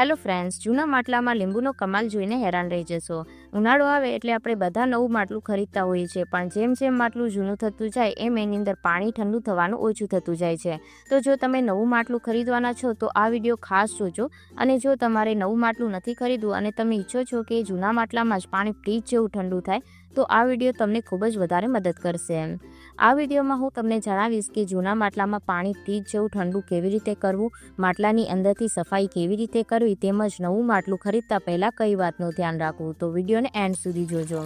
Hello friends જૂના માટલામાં લીંબુનો કમાલ જોઈને હેરાન રહી જશો. ઉનાળો આવે એટલે આપણે બધા નવું માટલું ખરીદતા હોઈએ છીએ, પણ જેમ જેમ માટલું જૂનું થતું જાય, એમ એની અંદર પાણી ઠંડુ થવાનું ઓછું થતું જાય છે. તો જો તમે નવું માટલું ખરીદવાના છો, તો આ વીડિયો ખાસ જોજો અને જો તમારે નવું માટલું નથી ખરીદવું અને તમે ઈચ્છો છો કે જૂના માટલામાં જ પાણી ફ્રીજ જેવું ઠંડુ થાય, તો આ વીડિયો તમને ખૂબ જ વધારે મદદ કરશે. એમ આ વિડીયોમાં હું તમને જણાવીશ કે જૂના માટલામાં પાણી ફ્રીજ જેવું ઠંડુ કેવી રીતે કરવું, માટલાની અંદરથી સફાઈ કેવી રીતે કરવી, તેમજ નવું માટલું ખરીદતા પહેલાં કઈ વાતનું ધ્યાન રાખવું. તો વિડીયોને એન્ડ સુધી જોજો.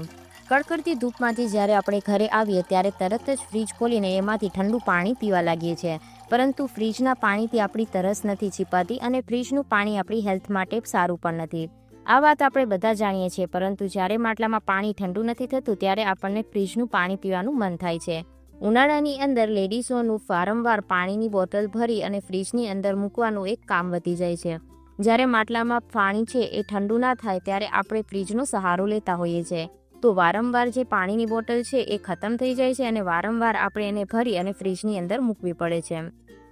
કડકડતી ધૂપમાંથી જ્યારે આપણે ઘરે આવીએ ત્યારે તરત જ ફ્રીજ ખોલીને એમાંથી ઠંડુ પાણી પીવા લાગીએ છીએ. પરંતુ ફ્રીજના પાણીથી આપણી તરસ નથી છીપાતી અને ફ્રીજનું પાણી આપણી હેલ્થ માટે સારું પણ નથી. આ વાત આપણે બધા જાણીએ છીએ, પરંતુ જ્યારે માટલામાં પાણી ઠંડુ નથી થતું ત્યારે આપણને ફ્રીજનું પાણી પીવાનું મન થાય છે. ઉનાળાની અંદર લેડીઝોનું વારંવાર પાણીની બોટલ ભરી અને ફ્રીજની અંદર મૂકવાનું એક કામ વધી જાય છે. જ્યારે માટલામાં પાણી છે એ ઠંડુ ના થાય ત્યારે આપણે ફ્રીજનો સહારો લેતા હોઈએ છીએ તો વારંવાર જે પાણીની બોટલ છે એ ખતમ થઈ જાય છે અને વારંવાર આપણે એને ભરી અને ફ્રીજની અંદર મૂકવી પડે છે.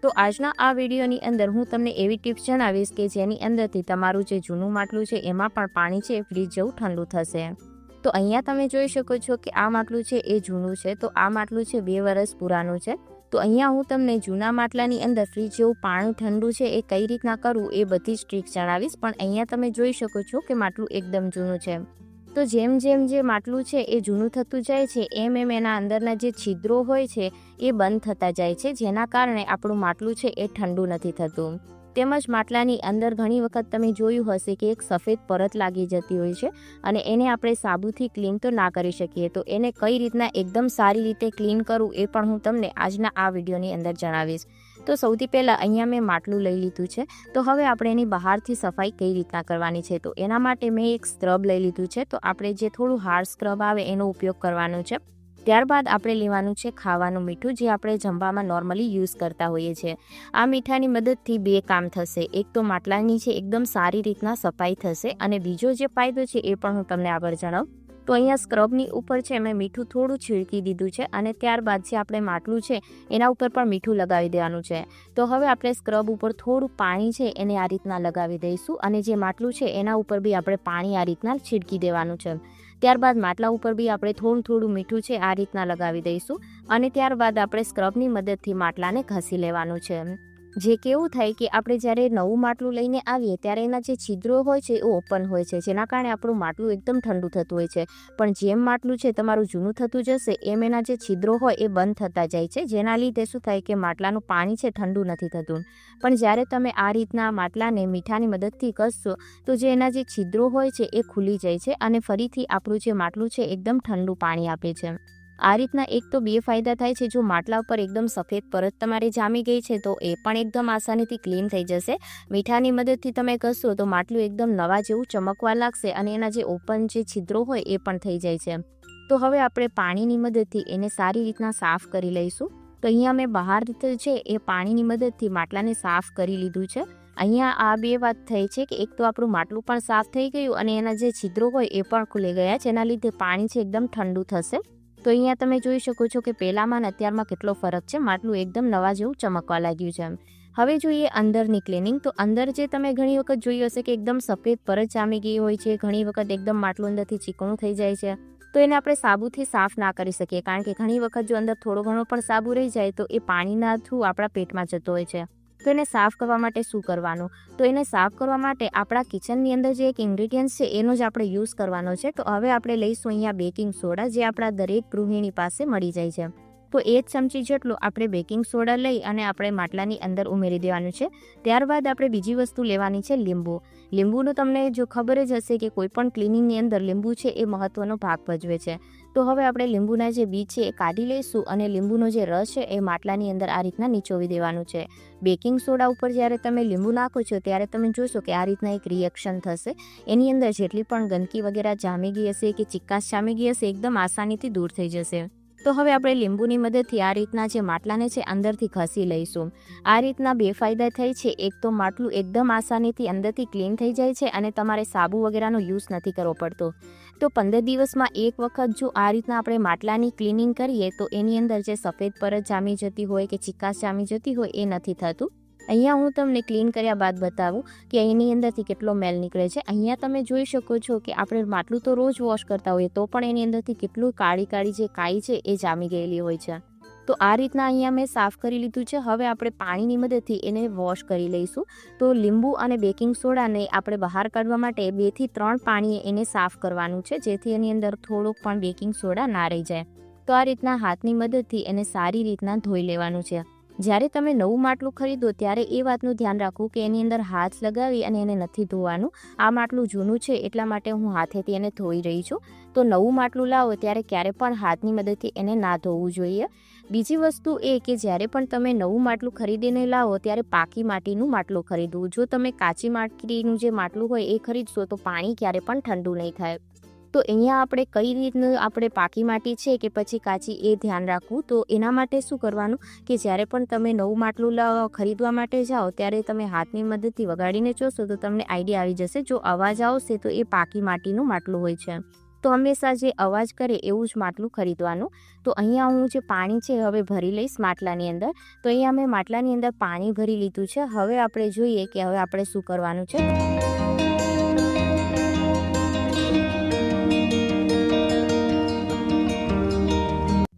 તો આજના આ વિડીયોની અંદર હું તમને એવી ટિપ્સ જણાવીશ કે જેની અંદરથી તમારું જે જૂનું માટલું છે એમાં પણ પાણી છે ફ્રીજ જેવું ઠંડુ થશે. તો અહીંયા તમે જોઈ શકો છો કે આ માટલું છે એ જૂનું છે. તો આ માટલું છે બે વર્ષ પુરાનું છે. તો અહીંયા હું તમને જૂના માટલાની અંદર ફ્રીજ જેવું પાણી ઠંડુ છે એ કઈ રીતના કરવું એ બધી જ ટ્રીક જણાવીશ, પણ અહીંયા તમે જોઈ શકો છો કે માટલું એકદમ જૂનું છે. તો જેમ જેમ જે માટલું છે એ જૂનું થતું જાય છે, એમ એમ એના અંદરના જે છિદ્રો હોય છે એ બંધ થતા જાય છે, જેના કારણે આપણું માટલું છે એ ઠંડુ નથી થતું. તેમજ માટલાની અંદર ઘણી વખત તમે જોયું હશે કે એક સફેદ પરત લાગી જતી હોય છે અને એને આપણે સાબુથી ક્લીન તો ના કરી શકીએ. તો એને કઈ રીતના એકદમ સારી રીતે ક્લીન કરવું એ પણ હું તમને આજના આ વિડીયોની અંદર જણાવીશ. તો સૌથી પહેલાં અહીંયા મેં માટલું લઈ લીધું છે. તો હવે આપણે એની બહારથી સફાઈ કઈ રીતના કરવાની છે? તો એના માટે મેં એક સ્ક્રબ લઈ લીધું છે. તો આપણે જે થોડું હાર્ડ સ્ક્રબ આવે એનો ઉપયોગ કરવાનો છે. ત્યારબાદ આપણે લેવાનું છે ખાવાનું મીઠું, જે આપણે જમવામાં નોર્મલી યુઝ કરતા હોઈએ છીએ. આ મીઠાની મદદથી બે કામ થશે. એક તો માટલાની છે, એકદમ સારી રીતના સફાઈ થશે અને બીજો જે ફાયદો છે એ પણ હું તમને આગળ જણાવું. તો અહીંયા સ્ક્રબની ઉપર છે મેં મીઠું થોડું છીડકી દીધું છે અને ત્યારબાદ જે આપણે માટલું છે, એના ઉપર પણ મીઠું લગાવી દેવાનું છે. તો હવે આપણે સ્ક્રબ ઉપર થોડું પાણી છે, એને આ રીતના લગાવી દઈશું અને જે માટલું છે, એના ઉપર બી આપણે પાણી આ રીતના છીડકી દેવાનું છે. ત્યારબાદ માટલા ઉપર બી આપણે થોડું થોડું મીઠું છે આ રીતના લગાવી દઈશું અને ત્યારબાદ આપણે સ્ક્રબની મદદથી માટલાને ઘસી લેવાનું છે. જે કેવું થાય કે આપણે જ્યારે નવું માટલું લઈને આવીએ ત્યારે એના જે છિદ્રો હોય છે એ ઓપન હોય છે, જેના કારણે આપણું માટલું એકદમ ઠંડુ થતું હોય છે. પણ જેમ માટલું છે તમારું જૂનું થતું જશે, એમ એના જે છિદ્રો હોય એ બંધ થતા જાય છે, જેના લીધે શું થાય કે માટલાનું પાણી છે ઠંડુ નથી થતું. પણ જ્યારે તમે આ રીતના માટલાને મીઠાની મદદથી ઘસશો તો જે એના જે છિદ્રો હોય છે એ ખુલી જાય છે અને ફરીથી આપણું જે માટલું છે એકદમ ઠંડુ પાણી આપે છે. આ રીતના એક તો બે ફાયદા થાય છે, જો માટલા ઉપર એકદમ સફેદ પરત તમારે જામી ગઈ છે, તો એ પણ એકદમ આસાનીથી ક્લીન થઈ જશે. મીઠાની મદદથી તમે ઘસશો તો માટલું એકદમ નવા જેવું ચમકવા લાગશે અને એના જે ઓપન જે છિદ્રો હોય એ પણ થઈ જાય છે. તો હવે આપણે પાણીની મદદથી એને સારી રીતના સાફ કરી લઈશું. તો અહીંયા મેં બહાર છે એ પાણીની મદદથી માટલાને સાફ કરી લીધું છે. અહીંયા આ બે વાત થઈ છે કે એક તો આપણું માટલું પણ સાફ થઈ ગયું અને એના જે છિદ્રો હોય એ પણ ખુલી ગયા છે, એના લીધે પાણી છે એકદમ ઠંડુ થશે. તો અહીંયા તમે જોઈ શકો છો કે પહેલાંમાં અત્યારમાં કેટલો ફરક છે. માટલું એકદમ નવા જેવું ચમકવા લાગ્યું છે એમ. હવે જોઈએ અંદરની ક્લિનિંગ તો અંદર જે તમે ઘણી વખત જોઈ હશે કે એકદમ સફેદ પરત જામી ગઈ હોય છે. ઘણી વખત એકદમ માટલું અંદરથી ચીકણું થઈ જાય છે. તો એને આપણે સાબુથી સાફ ના કરી શકીએ. કારણ કે ઘણી વખત જો અંદર થોડો ઘણો પણ સાબુ રહી જાય તો એ પાણીના થ્રુ આપણા પેટમાં જતો હોય છે. તો એને સાફ કરવા માટે શું કરવાનું? તો એને સાફ કરવા માટે આપણા કિચનની અંદર જે એક ઇન્ગ્રીડિયન્ટ છે, એનો જ આપણે યુઝ કરવાનો છે. તો હવે આપણે લઈશું અહીંયા બેકિંગ સોડા જે આપણા દરેક ગૃહિણી પાસે મળી જાય છે. તો એ જ ચમચી જેટલું આપણે બેકિંગ સોડા લઈ અને આપણે માટલાની અંદર ઉમેરી દેવાનું છે. ત્યારબાદ આપણે બીજી વસ્તુ લેવાની છે લીંબુ. લીંબુનું તમને જો ખબર જ હશે કે કોઈપણ ક્લિનિંગની અંદર લીંબુ છે એ મહત્ત્વનો ભાગ ભજવે છે. તો હવે આપણે લીંબુના જે બીજ છે એ કાઢી લઈશું અને લીંબુનો જે રસ છે એ માટલાની અંદર આ રીતના નીચોવી દેવાનું છે. બેકિંગ સોડા ઉપર જ્યારે તમે લીંબુ નાખો છો ત્યારે તમે જોશો કે આ રીતના એક રિએક્શન થશે. એની અંદર જેટલી પણ ગંદકી વગેરે જામી ગઈ હશે કે ચિક્કાશ જામી ગઈ હશે, એકદમ આસાનીથી દૂર થઈ જશે. તો હવે આપણે લીંબુની મદદથી આ રીતના જે માટલાને છે અંદરથી ઘસી લઈશું. આ રીતના બે ફાયદા થાય છે. એક તો માટલું એકદમ આસાનીથી અંદરથી ક્લીન થઈ જાય છે અને તમારે સાબુ વગેરેનો યુઝ નથી કરવો પડતો. તો પંદર દિવસમાં એક વખત જો આ રીતના આપણે માટલાની ક્લિનિંગ કરીએ તો એની અંદર જે સફેદ પરત જામી જતી હોય કે ચિકાસ જામી જતી હોય એ નથી થતું. અહીંયા હું તમને ક્લીન કર્યા બાદ બતાવું કે એની અંદરથી કેટલો મેલ નીકળે છે. અહીંયા તમે જોઈ શકો છો કે આપણે માટલું તો રોજ વોશ કરતા હોઈએ તો પણ એની અંદરથી કેટલું કાળી કાળી જે કાઈ છે એ જામી ગયેલી હોય છે. તો આ રીતના અહીંયા મેં સાફ કરી લીધું છે. હવે આપણે પાણીની મદદથી એને વોશ કરી લઈશું. તો લીંબુ અને બેકિંગ સોડાને આપણે બહાર કાઢવા માટે બેથી ત્રણ પાણીએ એને સાફ કરવાનું છે, જેથી એની અંદર થોડોક પણ બેકિંગ સોડા ના રહી જાય. તો આ રીતના હાથની મદદથી એને સારી રીતના ધોઈ લેવાનું છે. જ્યારે તમે નવું માટલું ખરીદો, ત્યારે એ વાતનું ધ્યાન રાખવું કે એની અંદર હાથ લગાવી અને એને નથી ધોવાનું. આ માટલું જૂનું છે, એટલા માટે હું હાથેથી એને ધોઈ રહી છું. તો નવું માટલું લાવો ત્યારે ક્યારે પણ હાથની મદદથી એને ના ધોવું જોઈએ. બીજી વસ્તુ એ કે જ્યારે પણ તમે નવું માટલું ખરીદીને લાવો, ત્યારે પાકી માટીનું માટલું ખરીદવું. જો તમે કાચી માટીનું જે માટલું હોય એ ખરીદશો, તો પાણી ક્યારે પણ ઠંડુ નહીં થાય. તો અહીંયા આપણે કઈ રીતનું આપણે પાકી માટી છે કે પછી કાચી એ ધ્યાન રાખવું? તો એના માટે શું કરવાનું? કે જ્યારે પણ તમે નવું માટલું ખરીદવા માટે જાઓ, ત્યારે તમે હાથની મદદથી વગાડીને જોશો તો તમને આઈડિયા આવી જશે, જો અવાજ આવશે તો એ પાકી માટીનું માટલું હોય છે. તો હંમેશા જે અવાજ કરે એવું જ માટલું ખરીદવાનું. તો અહીંયા હું જે પાણી છે હવે ભરી લઈશ માટલાની અંદર. તો અહીંયા મેં માટલાની અંદર પાણી ભરી લીધું છે. હવે આપણે જોઈએ કે હવે આપણે શું કરવાનું છે.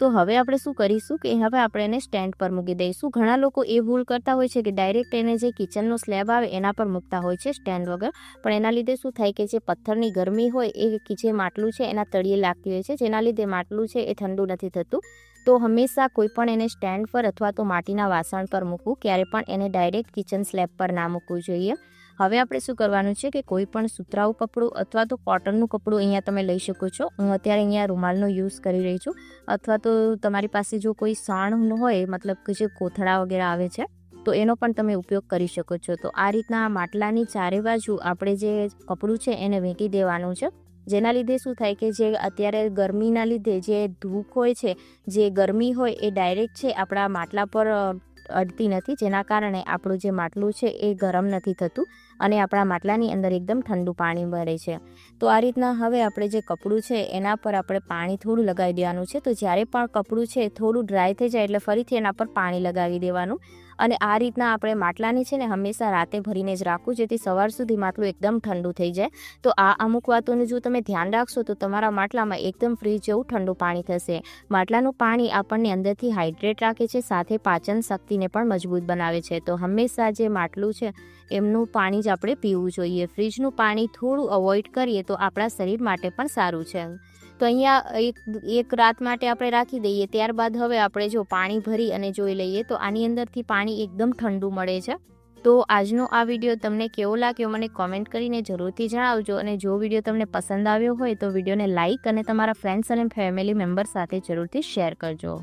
તો હવે આપણે શું કરીશું કે હવે આપણે એને સ્ટેન્ડ પર મૂકી દઈશું. ઘણા લોકો એ ભૂલ કરતા હોય છે કે ડાયરેક્ટ એને જે કિચનનો સ્લેબ આવે એના પર મૂકતા હોય છે સ્ટેન્ડ વગર. પણ એના લીધે શું થાય કે જે પથ્થરની ગરમી હોય એ જે માટલું છે એના તળિયે લાગતી હોય છે, જેના લીધે માટલું છે એ ઠંડુ નથી થતું. તો હંમેશા કોઈ પણ એને સ્ટેન્ડ પર અથવા તો માટીના વાસણ પર મૂકવું, ક્યારે પણ એને ડાયરેક્ટ કિચન સ્લેબ પર ના મૂકવું જોઈએ. હવે આપણે શું કરવાનું છે કે કોઈ પણ સુતરાઉ કપડું અથવા તો કોટનનું કપડું અહીંયા તમે લઈ શકો છો. હું અત્યારે અહીંયા રૂમાલનો યુઝ કરી રહી છું. અથવા તો તમારી પાસે જો કોઈ સાણ હોય, મતલબ કે જે કોથળા વગેરે આવે છે, તો એનો પણ તમે ઉપયોગ કરી શકો છો. તો આ રીતના માટલાની ચારે બાજુ આપણે જે કપડું છે એને વેંકી દેવાનું છે. જેના લીધે શું થાય કે જે અત્યારે ગરમીના લીધે જે ધૂપ હોય છે, જે ગરમી હોય એ ડાયરેક્ટ છે આપણા માટલા પર અડતી નથી, જેના કારણે આપણું જે માટલું છે એ ગરમ નથી થતું અને આપણા માટલાની અંદર એકદમ ઠંડુ પાણી ભરે છે. તો આ રીતના હવે આપણે જે કપડું છે એના પર આપણે પાણી થોડું લગાવી દેવાનું છે. તો જ્યારે પણ કપડું છે થોડું ડ્રાય થઈ જાય એટલે ફરીથી એના પર પાણી લગાવી દેવાનું. અને આ રીતના આપણે માટલાની છે ને હંમેશા રાતે ભરીને જ રાખવું, જેથી સવાર સુધી માટલું એકદમ ઠંડુ થઈ જાય. તો આ અમુક વાતોનું જો તમે ધ્યાન રાખશો, તો તમારા માટલામાં એકદમ ફ્રીજ જેવું ઠંડુ પાણી થશે. માટલાનું પાણી આપણને અંદરથી હાઇડ્રેટ રાખે છે, સાથે પાચન શક્તિને પણ મજબૂત બનાવે છે. તો હંમેશા જે માટલું છે, એમનું પાણી જ આપણે પીવું જોઈએ. ફ્રીજનું પાણી થોડું અવોઇડ કરીએ તો આપણા શરીર માટે પણ સારું છે. તો અહીંયા એક એક રાત માટે આપણે રાખી દઈએ. ત્યારબાદ હવે આપણે જો પાણી ભરી અને જોઈ લઈએ તો આની અંદરથી પાણી એકદમ ઠંડુ મળે છે. તો આજનો આ વીડિયો તમને કેવો લાગ્યો મને કોમેન્ટ કરીને જરૂરથી જણાવજો. અને જો વીડિયો તમને પસંદ આવ્યો હોય તો વિડીયોને લાઇક અને તમારા ફ્રેન્ડ્સ અને ફેમિલી મેમ્બર સાથે જરૂરથી શેર કરજો.